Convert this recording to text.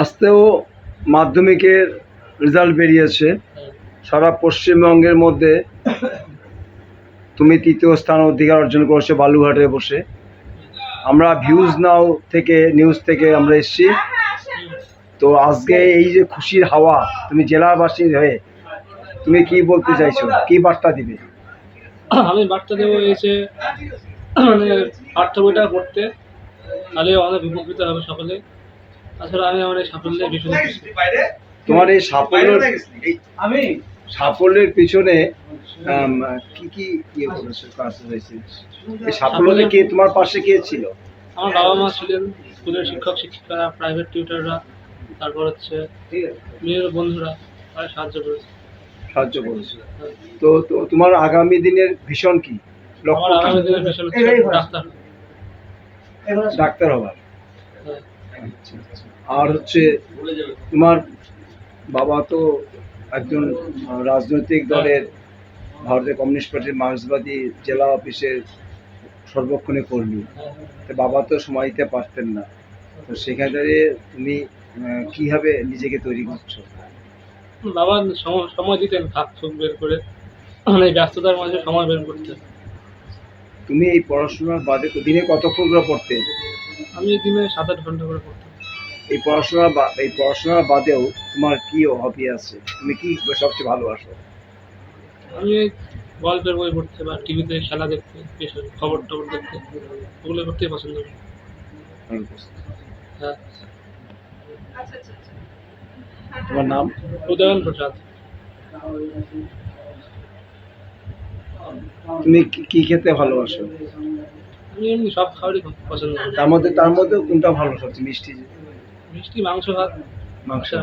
আজতেও মাধ্যমিকের রেজাল্ট বেরিয়েছে। সারা পশ্চিমবঙ্গের মধ্যে তুমি তৃতীয় স্থান অধিকার অর্জন করেছ বালুঘাটে বসে। আমরা ভিউজ নাও থেকে নিউজ থেকে আমরা এসেছি। তো আজকে এই যে খুশির হাওয়া, তুমি জেলাবাসীর হয়ে তুমি কি বলতে চাইছো? কি বার্তা দিবে? আমি বার্তা দেবো এসে মানে পাঠ্য বইটা পড়তে তাহলে অনেক উপকৃত হবে সকলে। তাছাড়া আমি আমার এই সাফল্যে ভীষণ তোমার এই সাফল্য আমি? সাফল্যের পিছনে কি কি ইয়ে করেছ কাজ হয়েছে? এই সাফল্যে কে তোমার পাশে কে ছিল? আমার বাবা মা ছিলেন স্কুলের শিক্ষক শিক্ষিকারা প্রাইভেট টিউটাররা তারপর হচ্ছে ঠিক মেয়ের বন্ধুরা তারা সাহায্য করেছে। সাহায্য করেছে। তো তোমার আগামী দিনের ভীষণ কি? লক্ষ্য আগামী দিনের ভীষণ ডাক্তার। ডাক্তার হবার। হ্যাঁ। আর হচ্ছে তোমার বাবা তো একজন রাজনৈতিক দলের ভারতীয় কমিউনিস্ট পার্টির মার্ক্সবাদী জেলা অফিসের সর্বক্ষণে কর্মী। বাবা তো সময় দিতে পারতেন না। তো সেখানে দাঁড়িয়ে তুমি কীভাবে নিজেকে তৈরি করছ? বাবা সম- সময় দিতেন ফুক বের করে। মানে ব্যস্ততার মাঝে সময় বের করতেন। তুমি এই পড়াশোনার বাদে দিনে কতক্ষণ করে পড়তে? আমি দিনে সাত আট ঘণ্টা করে পড়তাম। এই পড়াশোনা বা এই পড়াশোনার বাদেও তোমার কি হবি আছে? তুমি কি সবচেয়ে ভালোবাসো? আমি গল্পের বই পড়তে বা টিভিতে খেলা দেখতে খবর টবর দেখতে ওগুলো করতেই পছন্দ করি। হ্যাঁ। তোমার নাম? উদয়ন প্রসাদ। তুমি কি- খেতে ভালোবাসো? আমি এমনি সব খাবারই পছন্দ করি। তার মধ্যে তার মধ্যে কোনটা ভালো সবচেয়ে মিষ্টি? মিষ্টি মাংস ভাত। মাংস।